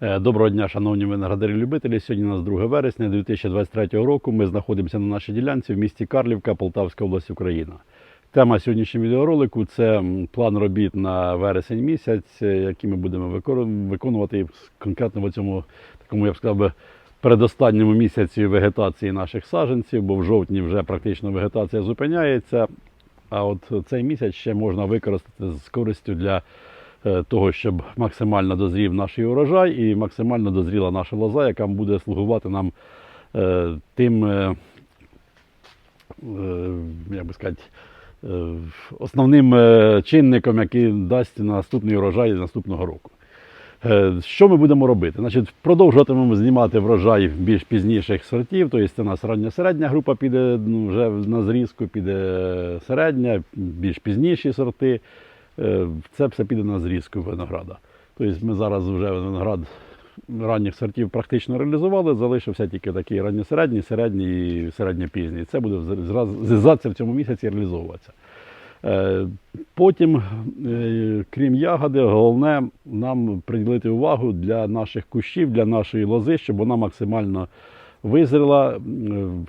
Е, Доброго дня, шановні виноградарі-любителі. Сьогодні у нас 2 вересня 2023 року. Ми знаходимося на нашій ділянці в місті Карлівка, Полтавська область, Україна. Тема сьогоднішнього відеоролику це план робіт на вересень місяць, е, які ми будемо виконувати конкретно в цьому такому, я б сказав би, передостанньому місяці вегетації наших саджанців, бо в жовтні вже практично вегетація зупиняється. А от цей місяць ще можна використати з користю для того, щоб максимально дозрів наш урожай і максимально дозріла наша лоза, яка буде слугувати нам е, тим, е, е, як би сказати, е, основним е, чинником, який дасть наступний урожай наступного року. Е, Що ми будемо робити? Значить, продовжуватимемо знімати врожай більш пізніших сортів, тобто це у нас рання середня група піде ну, вже на зрізку, піде середня, більш пізніші сорти. Е, Це все піде на зрізку винограда. Тобто ми зараз вже виноград ранніх сортів практично реалізували, залишився тільки такий ранньосередній, середній і середньопізній. Це буде зразу- в цьому місяці реалізовуватися. Е, Потім, е, крім ягоди, головне нам приділити увагу для наших кущів, для нашої лози, щоб вона максимально визріла. Е,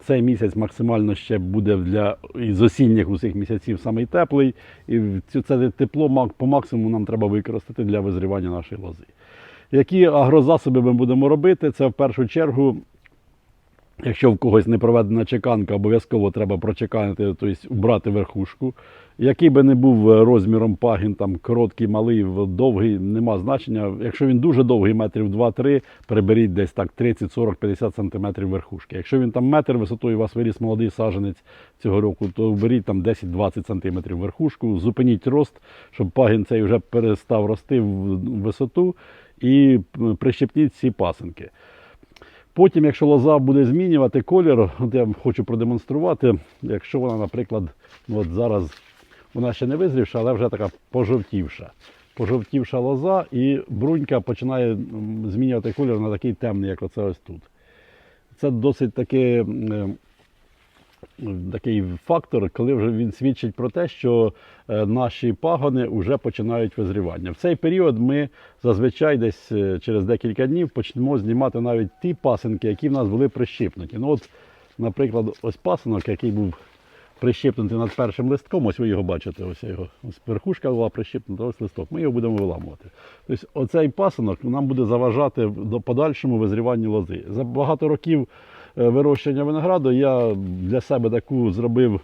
Цей місяць максимально ще буде для із осінніх усіх місяців самий теплий. І це тепло по максимуму нам треба використати для визрівання нашої лози. Які агрозасоби ми будемо робити? Це в першу чергу Якщо в когось не проведена чеканка, обов'язково треба прочеканити, тобто убрати верхушку. Який би не був е, розміром пагін, там короткий, малий, довгий, нема значення. Якщо він дуже довгий, метрів 2-3, приберіть десь так 30, 40, 50 сантиметрів верхушки. Якщо він там метр висотою, у вас виріс молодий саджанець цього року, то беріть там 10-20 сантиметрів верхушку, зупиніть рост, щоб пагін цей вже перестав рости в висоту і прищепніть ці пасинки. Потім, якщо лоза буде змінювати колір, от я хочу продемонструвати, якщо вона, наприклад, ну от зараз вона ще не визрівша, але вже така пожовтівша. Пожовтівша лоза, і брунька починає змінювати колір на такий темний, як оце ось тут. Це досить таки, такий фактор, коли вже він свідчить про те, що е, наші пагони вже починають визрівання. В цей період ми зазвичай десь е, через декілька днів почнемо знімати навіть ті пасинки, які в нас були прищипнуті. Ну от, наприклад, ось пасинок, який був прищипнутий над першим листком, ось ви його бачите, ось його ось верхушка була прищипнута, ось листок. Ми його будемо виламувати. Тобто оцей пасинок нам буде заважати до подальшому визріванню лози. За багато років е, вирощення винограду я для себе таку зробив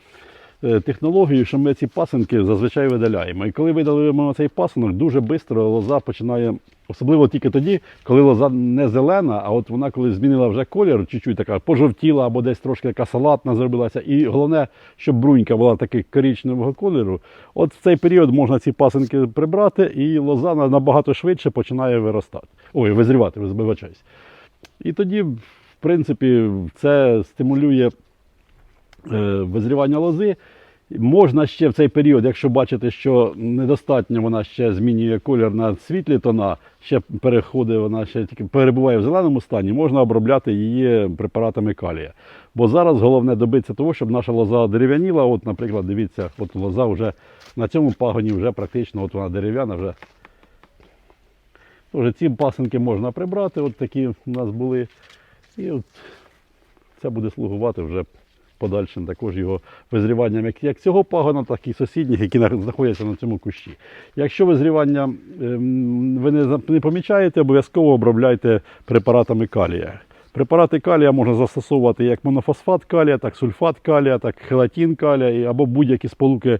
е, технологію, що ми ці пасинки зазвичай видаляємо. І коли видалимо цей пасинок, дуже швидко лоза починає, особливо тільки тоді, коли лоза не зелена, а от вона коли змінила вже колір, чуть-чуть така пожовтіла або десь трошки така салатна зробилася. І головне, щоб брунька була таких коричневого кольору. От в цей період можна ці пасинки прибрати, і лоза набагато швидше починає виростати. Ой, визрівати, вибачаюсь. І тоді, в принципі, це стимулює е, визрівання лози. Можна ще в цей період, якщо бачите, що недостатньо вона ще змінює колір на світлі тона, ще переходить, вона ще тільки перебуває в зеленому стані, можна обробляти її препаратами калія. Бо зараз головне добитися того, щоб наша лоза дерев'яніла. От, наприклад, дивіться, от лоза вже на цьому пагоні вже практично от вона дерев'яна, вже Тож ці пасинки можна прибрати, от такі у нас були. І от це буде слугувати вже подальшим також його визріванням як, цього пагона, так і сусідніх, які на- знаходяться на цьому кущі. Якщо визрівання ем, ви не, помічаєте, обов'язково обробляйте препаратами калія. Препарати калія можна застосовувати як монофосфат калія, так сульфат калія, так хелатин калія або будь-які сполуки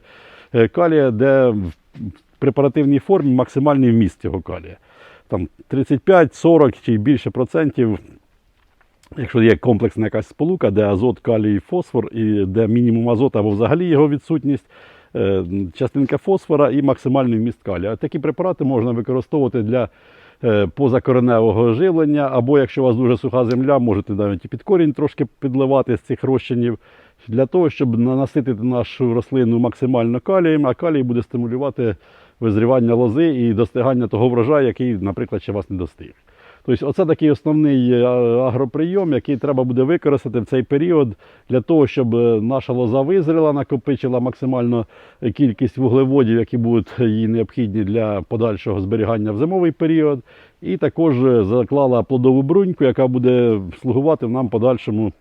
е, калія, де в препаративній формі максимальний вміст цього калія. Там 35, 40 чи більше процентів Якщо є комплексна якась сполука, де азот, калій, фосфор, і де мінімум азоту або взагалі його відсутність, е, частинка фосфора і максимальний вміст калія. Такі препарати можна використовувати для е, позакореневого живлення, або якщо у вас дуже суха земля, можете навіть і під корінь трошки підливати з цих розчинів, для того, щоб наситити нашу рослину максимально калієм, а калій буде стимулювати визрівання лози і достигання того врожаю, який, наприклад, ще вас не достиг. Тобто, оце такий основний е, агроприйом, який треба буде використати в цей період для того, щоб е, наша лоза визріла, накопичила максимально кількість вуглеводів, які будуть їй необхідні для подальшого зберігання в зимовий період, і також е, заклала плодову бруньку, яка буде слугувати нам подальшому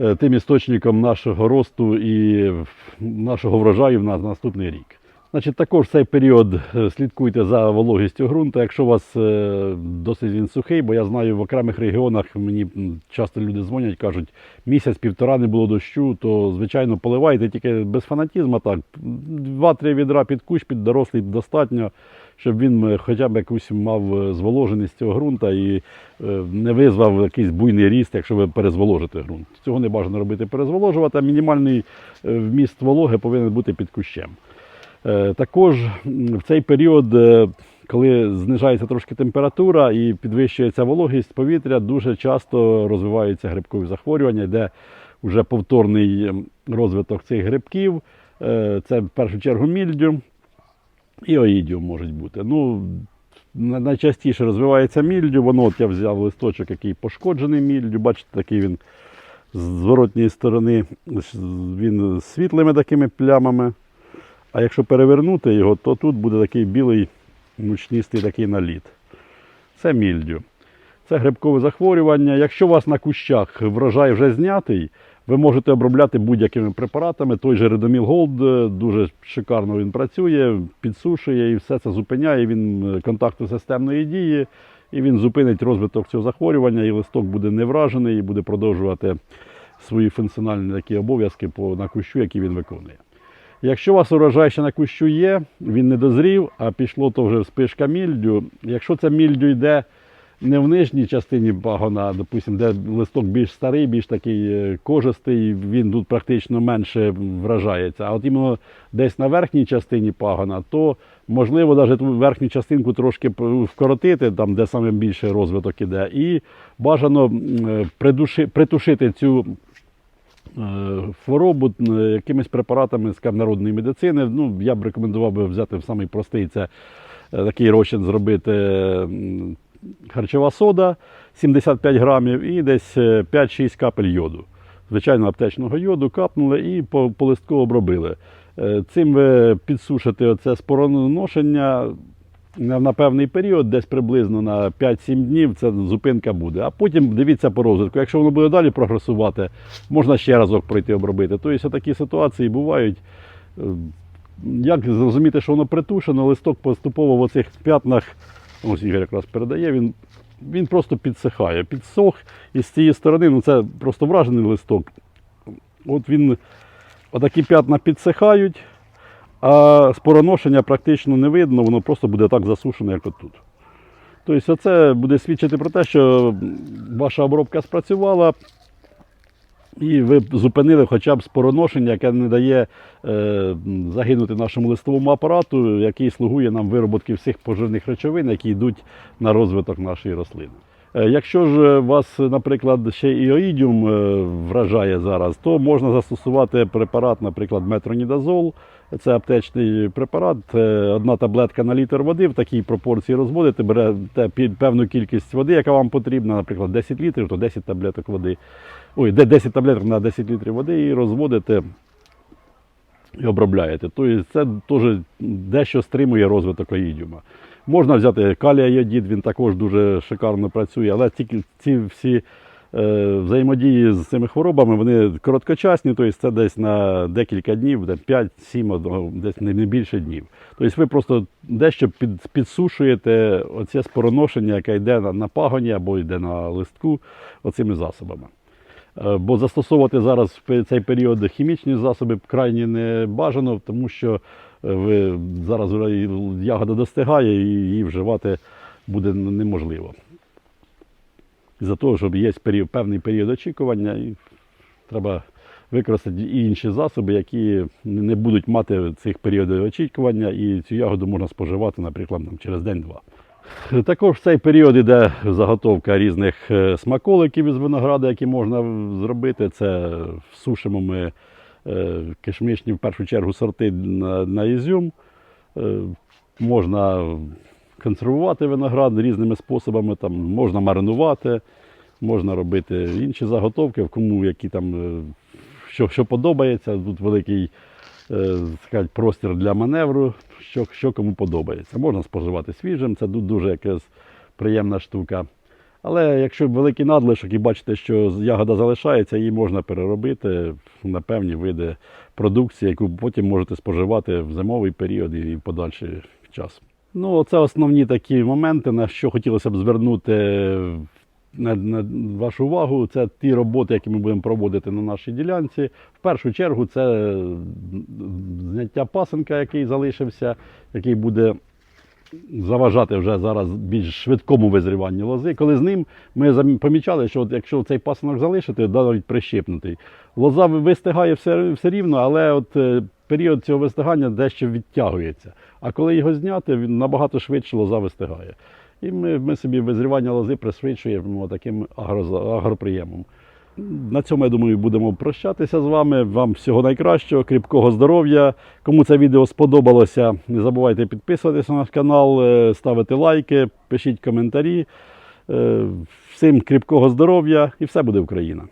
е, тим істочником нашого росту і нашого врожаю на наступний рік. Значить, також цей період е, слідкуйте за вологістю ґрунту. Якщо у вас е, досить він сухий, бо я знаю, в окремих регіонах мені часто люди дзвонять, кажуть, місяць-півтора не було дощу, то звичайно поливайте тільки без фанатізму. Так, два-три відра під кущ, під дорослий достатньо, щоб він е, хоча б якусь мав зволоженість цього ґрунта і не визвав якийсь буйний ріст, якщо ви перезволожите ґрунт. Цього не бажано робити перезволожувати, а мінімальний вміст вологи повинен бути під кущем. Е, Також в цей період, е, коли знижається трошки температура і підвищується вологість повітря, дуже часто розвиваються грибкові захворювання, йде вже повторний розвиток цих грибків. Е, Це в першу чергу мільдю і оїдіум можуть бути. Ну, найчастіше розвивається мільдю. Воно от я взяв листочок, який пошкоджений мільдю. Бачите, такий він з зворотньої сторони, він з світлими такими плямами. А якщо перевернути його, то тут буде такий білий мучністий такий наліт. Це мільдю. Це грибкове захворювання. Якщо у вас на кущах врожай вже знятий, ви можете обробляти будь-якими препаратами. Той же Редоміл Голд дуже шикарно він працює, підсушує і все це зупиняє. Він е, контакту системної дії, і він зупинить розвиток цього захворювання, і листок буде не вражений і буде продовжувати свої функціональні такі обов'язки на кущу, які він виконує. Якщо у вас урожай ще на кущу є, він не дозрів, а пішло то вже спишка мільдю. Якщо це мільдю йде не в нижній частині пагона, допустим, де листок більш старий, більш такий е, кожистий, він тут практично менше вражається. А от іменно десь на верхній частині пагона, то можливо навіть верхню частинку трошки вкоротити, там де саме більше розвиток іде, і бажано е, притушити цю хворобу е, якимись препаратами з народної медицини. Ну, я б рекомендував би взяти в самий простий це е, такий розчин зробити харчова сода 75 грамів і десь е, 5-6 капель йоду. Звичайно, аптечного йоду капнули і по, по листку обробили. Е, Цим ви підсушите оце спороношення на, певний період, десь приблизно на 5-7 днів, це зупинка буде. А потім дивіться по розвитку. Якщо воно буде далі прогресувати, можна ще разок пройти обробити. Тобто такі ситуації бувають. Е, Як зрозуміти, що воно притушено, листок поступово в оцих п'ятнах, ось Ігор якраз передає, він, він просто підсихає. Підсох і з цієї сторони, ну це просто вражений листок. От він, отакі п'ятна підсихають, а спороношення практично не видно, воно просто буде так засушене, як отут. Тобто це буде свідчити про те, що ваша обробка спрацювала, і ви зупинили хоча б спороношення, яке не дає е, загинути нашому листовому апарату, який слугує нам вироботки всіх поживних речовин, які йдуть на розвиток нашої рослини. Е, Якщо ж вас, наприклад, ще і оїдіум е, вражає зараз, то можна застосувати препарат, наприклад, метронідазол. Це аптечний препарат, одна таблетка на літр води в такій пропорції розводите, берете певну кількість води, яка вам потрібна, наприклад, 10 літрів, то 10 таблеток води. Ой, 10 таблеток на 10 літрів води і розводите і обробляєте. Тобто це теж дещо стримує розвиток оїдіума. Можна взяти калія йодід, він також дуже шикарно працює, але ці всі взаємодії з цими хворобами вони короткочасні, тобто це десь на декілька днів, 5-7, десь не більше днів. Тобто ви просто дещо підсушуєте оце спороношення, яке йде на, пагоні або йде на листку оцими засобами. Е, Бо застосовувати зараз в цей період хімічні засоби крайні не бажано, тому що е, ви зараз ягода достигає і її вживати буде неможливо. Із-за того, що є період, певний період очікування, і треба використати і інші засоби, які не будуть мати цих періодів очікування, і цю ягоду можна споживати, наприклад, там, через день-два. Також в цей період іде заготовка різних е, смаколиків із винограда, які можна зробити. Це сушимо ми е, кишмишні в першу чергу сорти на, на ізюм. Е, Можна консервувати виноград різними способами. Там можна маринувати, можна робити інші заготовки, кому які там е, що, що подобається. Тут великий е, сказати, простір для маневру, що, що кому подобається. Можна споживати свіжим, це ду- дуже якась приємна штука. Але якщо великий надлишок і бачите, що ягода залишається, її можна переробити на певні види продукції, яку потім можете споживати в зимовий період і в подальший час. Ну, це основні такі моменти, на що хотілося б звернути на, на вашу увагу. Це ті роботи, які ми будемо проводити на нашій ділянці. В першу чергу це зняття пасенка, який залишився, який буде заважати вже зараз більш швидкому визріванню лози. Коли з ним ми помічали, що от якщо цей пасинок залишити, навіть прищепнутий, лоза вистигає все, все рівно, але от е, період цього вистигання дещо відтягується. А коли його зняти, він набагато швидше лоза вистигає. І ми, ми собі визрівання лози пришвидшуємо таким агро, агроприємом. На цьому, я думаю, будемо прощатися з вами. Вам всього найкращого, кріпкого здоров'я. Кому це відео сподобалося, не забувайте підписуватися на наш канал, е, ставити лайки, пишіть коментарі. Е, Всім кріпкого здоров'я і все буде Україна!